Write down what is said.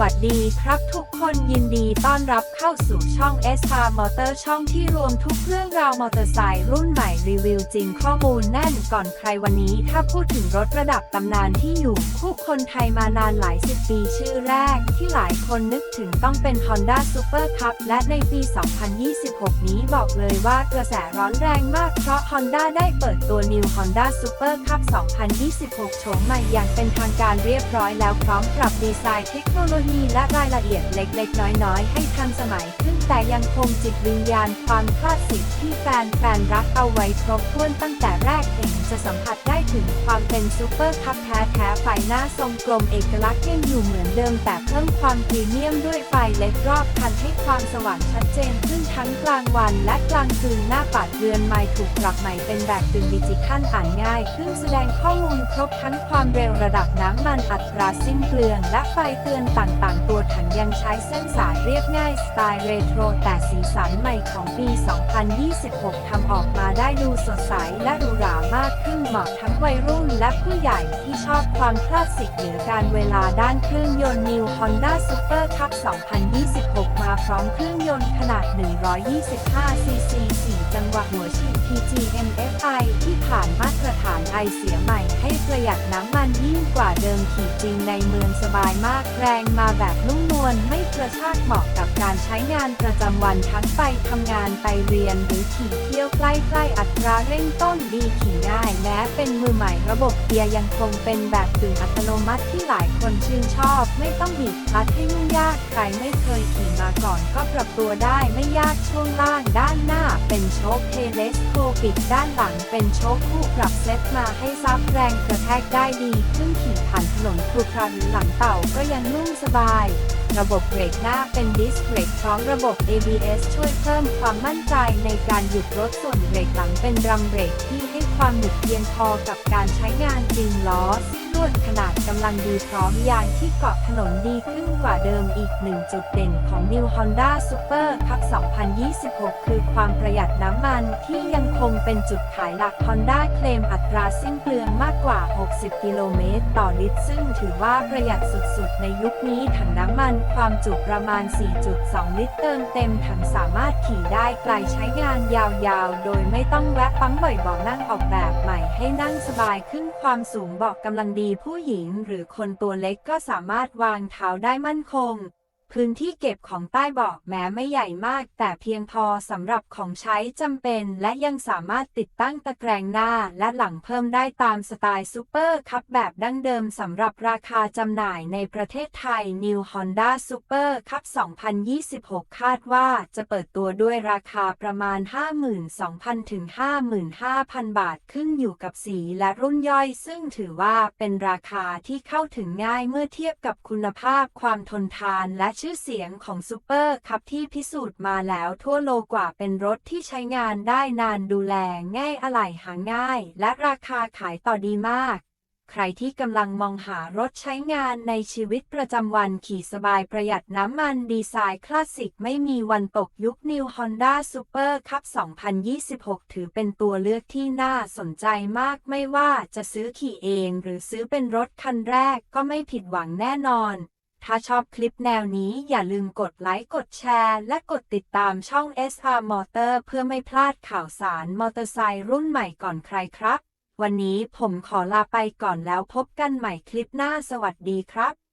วัสดีครับทุกคนยินดีต้อนรับเข้าสู่ช่อง s r Motor ช่องที่รวมทุกเรื่องราวมอเตอร์ไซค์รุ่นใหม่รีวิวจริงข้อมูลแน่นก่อนใครวันนี้ถ้าพูดถึงรถระดับตำนานที่อยู่คู่คนไทยมานานหลายสิบปีชื่อแรก ที่หลายคนนึกถึงต้องเป็น Honda Super Cup และในปี 2026 นี้บอกเลยว่ากระแสร้อนแรงมาก เพราะ Honda ได้เปิดตัว New Honda Super Cup 2026 โฉมใหม่อย่างเป็นทางการเรียบร้อยแล้วพร้อมปรับดีไซน์เทคโนโลยีและรายละเอียดเล็กๆ น้อยๆ ให้ทันสมัยขึ้นแต่ยังคงจิตวิญญาณความคลาสสิกที่แฟนๆรักเอาไว้ครบถ้วนตั้งแต่แรกเห็นจะสัมผัสได้ ถึงความเป็นซูเปอร์คัพแท้ๆไฟหน้าทรงกลมเอกลักษณ์ยังอยู่เหมือนเดิมแต่เพิ่มความพรีเมียมด้วยไฟเล็กรอบคันให้ความสว่างชัดเจนขึ้นทั้งกลางวันและกลางคืนหน้าปัดเรือนไม้ถูกปรับใหม่เป็นแบบตึงดิจิทัลอ่านง่ายขึ้นแสดงข้อมูลครบทั้งความเร็วระดับน้ำมันอัตราสิ้นเปลือง และไฟเตือนต่างๆ ตัวถังยังใช้เส้นสายเรียบง่ายสไตล์เรโทรแต่สีสันใหม่ของปี 2026ทำออกมาได้ดูสดใสและหรูหรามากขึ้นเหมาะทั้งวัยรุ่นและผู้ใหญ่ที่ชอบความคลาสสิกเหนือการเวลาด้านเครื่องยนต์ New Honda Super Cup 2026 มาพร้อมเครื่องยนต์ขนาด 125ซีซี4จังหวะหัวฉีด PGMFI ที่ผ่านมาตรฐานไอเสียใหม่ให้ประหยัดน้ำมันยิ่งกว่าเดิมขี่จริงในเมืองสบายมากแรงมาแบบนุ่มนวลไม่กระชากเหมาะกับการใช้งานประจำวันทั้งไปทำงานไปเรียนหรือขี่เที่ยวใกล้ๆอัตราเร่งต้นดีขี่ง่ายแม้เป็นมือใหม่ระบบเกียร์ยังคงเป็นแบบกึ่งอัตโนมัติที่หลายคนชื่นชอบ ไม่ต้องบีบคลัตช์ให้ยุ่งยากใครไม่เคยขี่มาก่อนก็ปรับตัวได้ไม่ยากช่วงล่างด้านหน้า เป็นโชคเทเลสโคปิกด้านหลังเป็นโชคคู่ปรับเซตมาให้ซับแรงกระแทกได้ดี ขึ้นขี่ผ่านถนนครุขระหรือหลังเต่าก็ยังนุ่มสบาย ระบบเบรกหน้าเป็นดิสเบรกพร้อมระบบ ABS ช่วยเพิ่มความมั่นใจในการหยุดรถส่วนเบรกหลังเป็นรัมเบรกที่ให้ความหนึบเพียงพอกับการใช้งานจริงล้อซิ่งลวดขน ลังดีพร้อมยางที่เกาะถนนดีขึ้นกว่าเดิมอีกหนึ่งจุดเด่นของ New Honda Super Cup 2026 คือความประหยัดน้ำมันที่ยังคงเป็นจุดขายหลัก Honda เคลมอัตราสิ้นเปลืองมากกว่า 60 กิโลเมตร ต่อลิตร ซึ่งถือว่าประหยัดสุดๆ ในยุคนี้ถังน้ำมันความจุประมาณ 4.2 ลิตรเติมเต็มถังสามารถขี่ได้ไกลใช้งานยาวๆ โดยไม่ต้องแวะปั๊มบ่อยๆนั่งออกแบบใหม่ให้นั่งสบายขึ้นความสูงเบาะกำลังดีผู้หญิงหรืรือคนตัวเล็กก็สามารถวางเท้าได้มั่นคง พื้นที่เก็บของใต้เบาะแม้ไม่ใหญ่มาก แต่เพียงพอสำหรับของใช้จำเป็น และยังสามารถติดตั้งตะแกรงหน้าและหลังเพิ่มได้ตามสไตล์ซูเปอร์คัพแบบดั้งเดิมสำหรับราคาจำหน่ายในประเทศไทย New Honda Super Cup 2026 คาดว่าจะเปิดตัวด้วยราคาประมาณ 52,000 ถึง 55,000 บาทขึ้นอยู่กับสีและรุ่นย่อย ซึ่งถือว่าเป็นราคาที่เข้าถึงง่ายเมื่อเทียบกับคุณภาพความทนทานและชื่อเสียงของซูเปอร์คัพที่พิสูจน์มาแล้วทั่วโลกว่าเป็นรถที่ใช้งานได้นานดูแลง่ายอะไหล่หาง่าย และราคาขายต่อดีมาก ใครที่กำลังมองหารถใช้งานในชีวิตประจำวันขี่สบายประหยัดน้ำมันดีไซน์คลาสสิกไม่มีวันตกยุค New Honda Super Cup 2026 ถือเป็นตัวเลือกที่น่าสนใจมากไม่ว่าจะซื้อขี่เองหรือซื้อเป็นรถคันแรกก็ไม่ผิดหวังแน่นอน ถ้าชอบคลิปแนวนี้อย่าลืมกดไลค์กดแชร์ และกดติดตามช่อง SR Motor เพื่อไม่พลาดข่าวสารมอเตอร์ไซค์รุ่นใหม่ก่อนใครครับ วันนี้ผมขอลาไปก่อนแล้วพบกันใหม่คลิปหน้าสวัสดีครับ